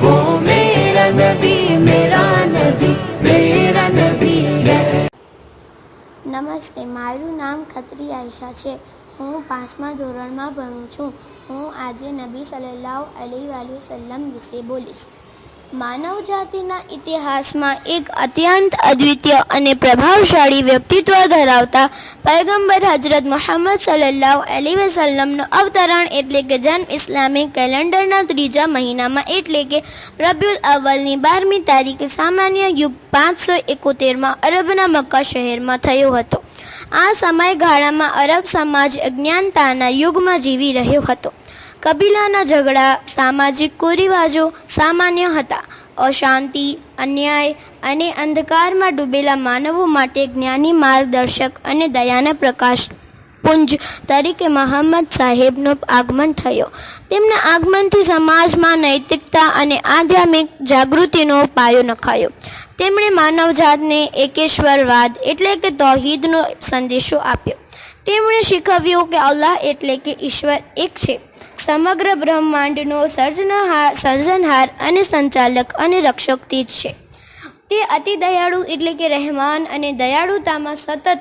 वो मेरा नबी मेरा नबी मेरा नबी है નમસ્તે મારું નામ ખત્રી આયશા છે હું પાંચમા ધોરણમાં ભણું છું હું આજે નબી સલ્લલ્લાહુ અલૈહિ વસલ્લમ વિશે બોલીશ માનવ જાતિના ઇતિહાસમાં એક અત્યંત અદ્વિતીય અને પ્રભાવશાળી વ્યક્તિત્વ ધરાવતા પૈગંબર હજરત મોહમ્મદ સલ્લાહ અલી વસલ્લમનું અવતરણ એટલે કે જન્મ ઇસ્લામિક કેલેન્ડરના ત્રીજા મહિનામાં એટલે કે રબ્યુલ અવ્વલની બારમી તારીખે સામાન્ય યુગ પાંચસો એકોતેરમાં અરબના મક્કા શહેરમાં થયો હતો. આ સમયગાળામાં અરબ સમાજ અજ્ઞાનતાના યુગમાં જીવી રહ્યો હતો. કબીલાના ઝઘડા, સામાજિક કુરિવાજો સામાન્ય હતા. અશાંતિ, અન્યાય અને અંધકારમાં ડૂબેલા માનવો માટે જ્ઞાની માર્ગદર્શક અને દયાના પ્રકાશ પુંજ તરીકે મહંમદ સાહેબનું આગમન થયો. તેમના આગમનથી સમાજમાં નૈતિકતા અને આધ્યાત્મિક જાગૃતિનો પાયો નખાયો. તેમણે માનવજાતને એકેશ્વરવાદ એટલે કે તૌહીદનો સંદેશો આપ્યો. તેમણે શીખવ્યું કે અલ્લાહ એટલે કે ઈશ્વર એક છે. સમગ્ર બ્રહ્માંડનો સર્જનહાર સર્જનહાર અને સંચાલક અને રક્ષક તે જ છે. તે અતિ દયાળુ એટલે કે રહેમાન અને દયાળુતામાં સતત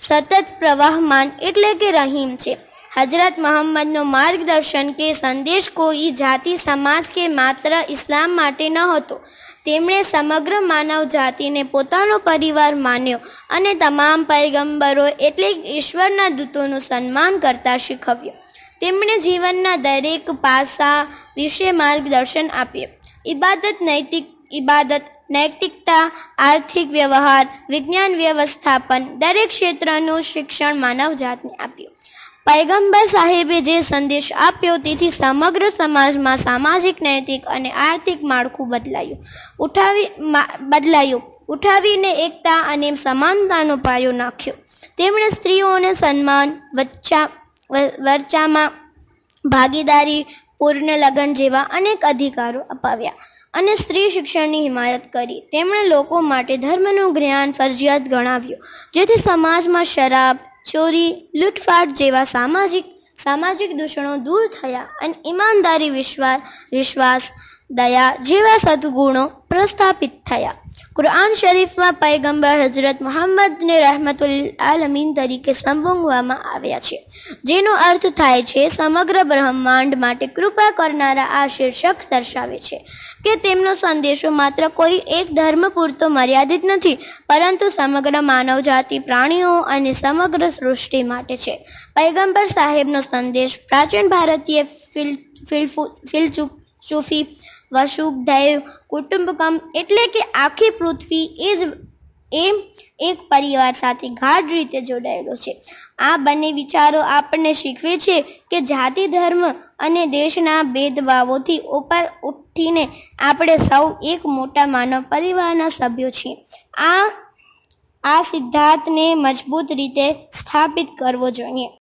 સતત પ્રવાહમાન એટલે કે રહીમ છે. હજરત મોહમ્મદનો માર્ગદર્શન કે સંદેશ કોઈ જાતિ, સમાજ કે માત્ર ઇસ્લામ માટે ન હતો. તેમણે સમગ્ર માનવ જાતિને પોતાનો પરિવાર માન્યો અને તમામ પૈગંબરો એટલે ઈશ્વરના દૂતોનું સન્માન કરતા શીખવ્યું. તેમણે જીવનના દરેક પાસા વિશે માર્ગદર્શન આપ્યું. ઇબાદત નૈતિક, ઇબાદત નૈતિકતા, આર્થિક વ્યવહાર, વિજ્ઞાન વ્યવસ્થાપન દરેક ક્ષેત્રનું શિક્ષણ માનવજાતને આપ્યું. પૈગંબર સાહેબે જે સંદેશ આપ્યો તેથી સમગ્ર સમાજમાં સામાજિક, નૈતિક અને આર્થિક માળખું બદલાયું. ઉઠાવી બદલાયું. ઉઠાવીને એકતા અને સમાનતાનો પાયો નાખ્યો. તેમણે સ્ત્રીઓને સન્માન, વચ્ચા વરચામાં ભાગીદારી, પૂર્ણ લગ્ન જેવા અનેક અધિકારો અપાવ્યા અને સ્ત્રી શિક્ષણની હિમાયત કરી. તેમણે લોકો માટે ધર્મનું જ્ઞાન ફરજિયાત ગણાવ્યું, જેથી સમાજમાં શરાબ, ચોરી, લૂંટફાટ જેવા સામાજિક સામાજિક દૂષણો દૂર થયા અને ઈમાનદારી વિશ્વાસ વિશ્વાસ, દયા જેવા સદગુણો પ્રસ્થાપિત થયા. કુરઆન શરીફમાં પૈગંબર હજરત મોહમ્મદને રહેમતુલ આલમીન તરીકે સંબોધવામાં આવ્યા છે, જેનો અર્થ થાય છે, સમગ્ર બ્રહ્માંડ માટે કૃપા કરનારા આ શીર્ષક દર્શાવે છે કે તેમનો સંદેશો માત્ર કોઈ એક ધર્મ પૂરતો મર્યાદિત નથી, પરંતુ સમગ્ર માનવજાતિ, પ્રાણીઓ અને સમગ્ર સૃષ્ટિ માટે છે. પૈગંબર સાહેબનો સંદેશ પ્રાચીન ભારતીય ફિલ, ફિલફુ ફિલચુ સૂફી વસુક દૈવ કુટુંબકમ એટલે કે આખી પૃથ્વી એ જ એ એક પરિવાર સાથે ગાઢ રીતે જોડાયેલો છે. આ બંને વિચારો આપણને શીખવે છે કે જાતિ ધર્મ અને દેશના ભેદભાવોથી ઉપર ઉઠીને આપણે સૌ એક મોટા માનવ પરિવારના સભ્યો છીએ. આ આ સિદ્ધાંતને મજબૂત રીતે સ્થાપિત કરવો જોઈએ.